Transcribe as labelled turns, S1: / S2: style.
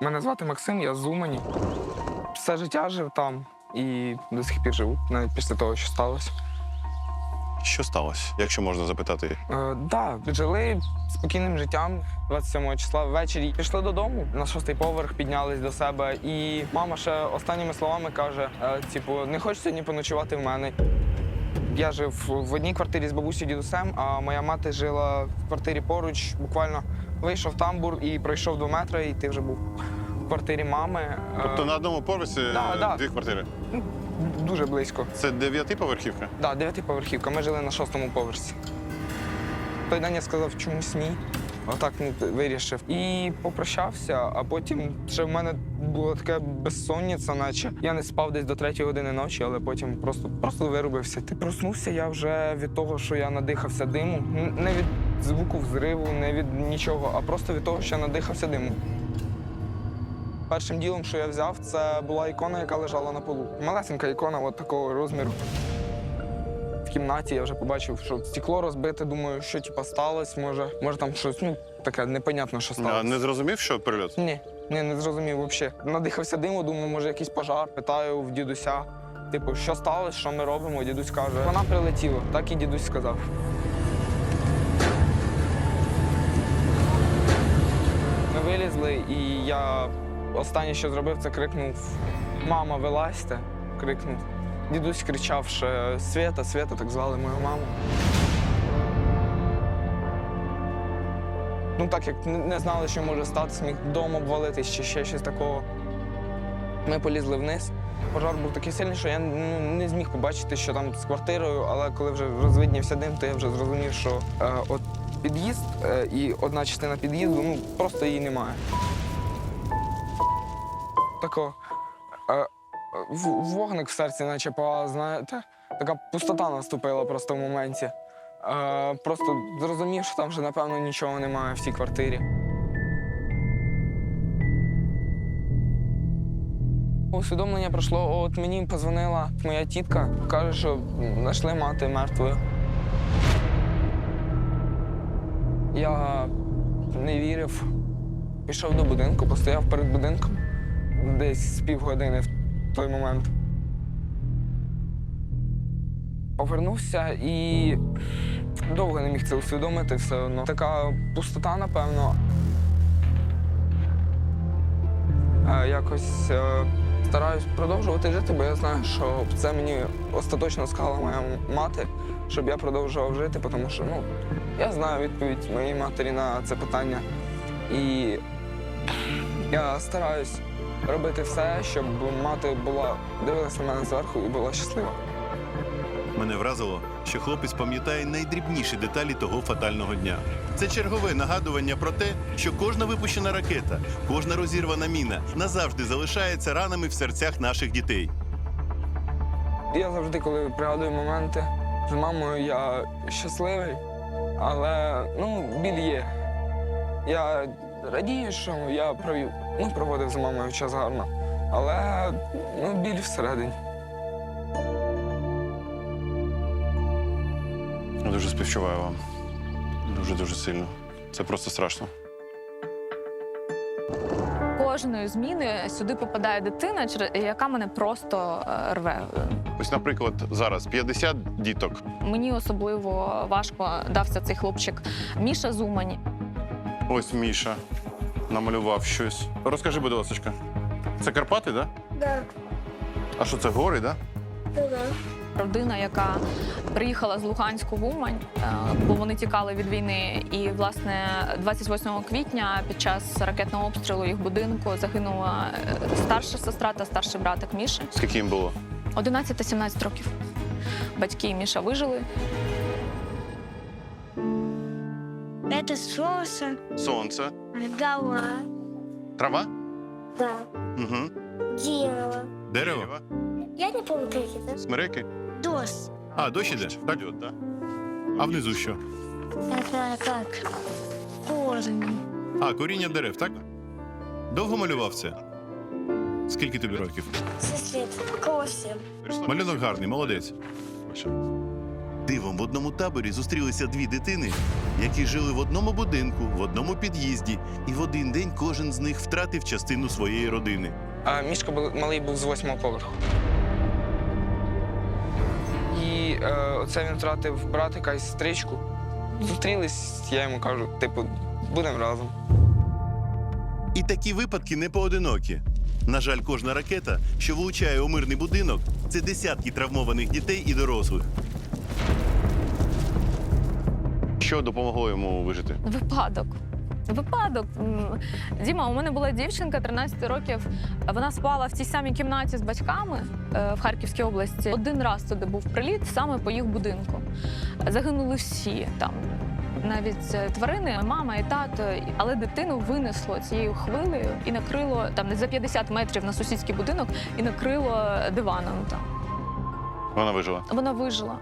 S1: Мене звати Максим, я з Умані. Все життя жив там і до сих пір живу, навіть після того, що сталося.
S2: Що сталося, якщо можна запитати?
S1: Е, да, жили спокійним життям 27 числа ввечері. Пішли додому на шостий поверх, піднялись до себе. І мама ще останніми словами каже: е, типу, не хочеш сьогодні поночувати в мене. Я жив в одній квартирі з бабусею дідусем, а моя мати жила в квартирі поруч. Буквально вийшов тамбур і пройшов до метра, і ти вже був в квартирі мами.
S2: Тобто на одному поверсі
S1: да,
S2: е,
S1: да.
S2: дві квартири.
S1: Дуже близько.
S2: Це дев'ятиповерхівка?
S1: Так, да, дев'ятиповерхівка. Ми жили на шостому поверсі. Той день я сказав, чомусь ні. Отак ну, вирішив. І попрощався, а потім ще в мене було таке безсонниця, наче я не спав десь до третьої години ночі, але потім просто, просто вирубився. Ти проснувся я вже від того, що я надихався диму. Н- Не від звуку взриву, не від нічого, а просто від того, що я надихався диму. Першим ділом, що я взяв, це була ікона, яка лежала на полу. Малесенька ікона, от такого розміру. В кімнаті я вже побачив, що стекло розбите. Думаю, що типа сталося, може, може там щось, ну таке непонятно, що
S2: А не зрозумів, що прильот?
S1: Ні, ні, не зрозумів взагалі. Надихався диму, думаю, може якийсь пожар. Питаю в дідуся, типу, що сталося, що ми робимо? Дідусь каже, вона прилетіла. Так і дідусь сказав. Вилізли, і я останнє, що зробив, це крикнув: Мама, вилазьте! крикнув. Дідусь кричав, що Свята, Свята, так звали мою маму. Ну так як не- не знали, що може статися, міг дом обвалитись чи ще щось такого. Ми полізли вниз. Пожар був такий сильний, що я ну, не зміг побачити, що там з квартирою, але коли вже розвиднівся дим, то я вже зрозумів, що е, от під'їзд е, і одна частина під'їзду, ну просто її немає. Тако е, вогник в серці, наче палав, знаєте, така пустота наступила просто в моменті. Е, просто зрозумів, що там вже, напевно, нічого немає в цій квартирі. Усвідомлення пройшло, от мені позвонила моя тітка, каже, що знайшли мати мертвою. Я не вірив. Пішов до будинку, постояв перед будинком десь з півгодини в той момент. Повернувся і довго не міг це усвідомити все одно. Така пустота, напевно. Е, Якось е, стараюсь продовжувати жити, бо я знаю, що це мені остаточно сказала моя мати, щоб я продовжував жити, тому що ну, я знаю відповідь моєї матері на це питання. І я стараюсь робити все, щоб мати була дивилася на мене зверху і була щаслива.
S3: Мене вразило, що хлопець пам'ятає найдрібніші деталі того фатального дня. Це чергове нагадування про те, що кожна випущена ракета, кожна розірвана міна назавжди залишається ранами в серцях наших дітей.
S1: Я завжди, коли пригадую моменти з мамою, я щасливий, але ну, біль є. Я радію, що я провів, ну, проводив з мамою час гарно, але ну, біль всередині.
S2: Дуже співчуваю вам. Дуже дуже сильно. Це просто страшно.
S4: Кожної зміни сюди попадає дитина, яка мене просто е, рве.
S2: Ось, наприклад, зараз 50 діток.
S4: Мені особливо важко дався цей хлопчик Міша Зумані.
S2: Ось Міша намалював щось. Розкажи, будь ласка, це Карпати, так? Да?
S5: Да,
S2: А що це гори, так? Да?
S5: да, да.
S4: Родина, яка приїхала з Луганську в Умань, е, бо вони тікали від війни. І власне 28 квітня під час ракетного обстрілу їх будинку загинула е, старша сестра та старший братик Міші.
S2: Скільки їм було?
S4: 11 та 17 років. Батьки і Міша вижили.
S5: Это солнце,
S2: Сонце.
S5: гала,
S2: Трава?
S5: да,
S2: Угу.
S5: дерево.
S3: Дерево?
S5: Я не помню, как это.
S2: Смереки?
S5: Дос.
S3: А, дощ іде? Так? А внизу що?
S5: Это как? Корни.
S3: А, коріння дерев, так? Довго малював це? Скільки тобі років?
S5: Сосед. Косим.
S3: Малюнок гарний, молодець. Дивом в одному таборі зустрілися дві дитини, які жили в одному будинку, в одному під'їзді, і в один день кожен з них втратив частину своєї родини.
S1: А мішка був- малий був з восьмого поверху. Е, оце він втратив братика і сестричку. Зустрілись, я йому кажу, типу, будемо разом.
S3: І такі випадки не поодинокі. На жаль, кожна ракета, що влучає у мирний будинок, це десятки травмованих дітей і дорослих.
S2: Що допомогло йому вижити?
S4: Випадок. Випадок. Діма, у мене була дівчинка 13 років. Вона спала в цій самій кімнаті з батьками е, в Харківській області. Один раз туди був приліт саме по їх будинку. Загинули всі там. Навіть е, тварини, мама і тато, але дитину винесло цією хвилею і накрило там не за 50 метрів на сусідський будинок і накрило диваном. Там
S2: Вона вижила.
S4: вона вижила.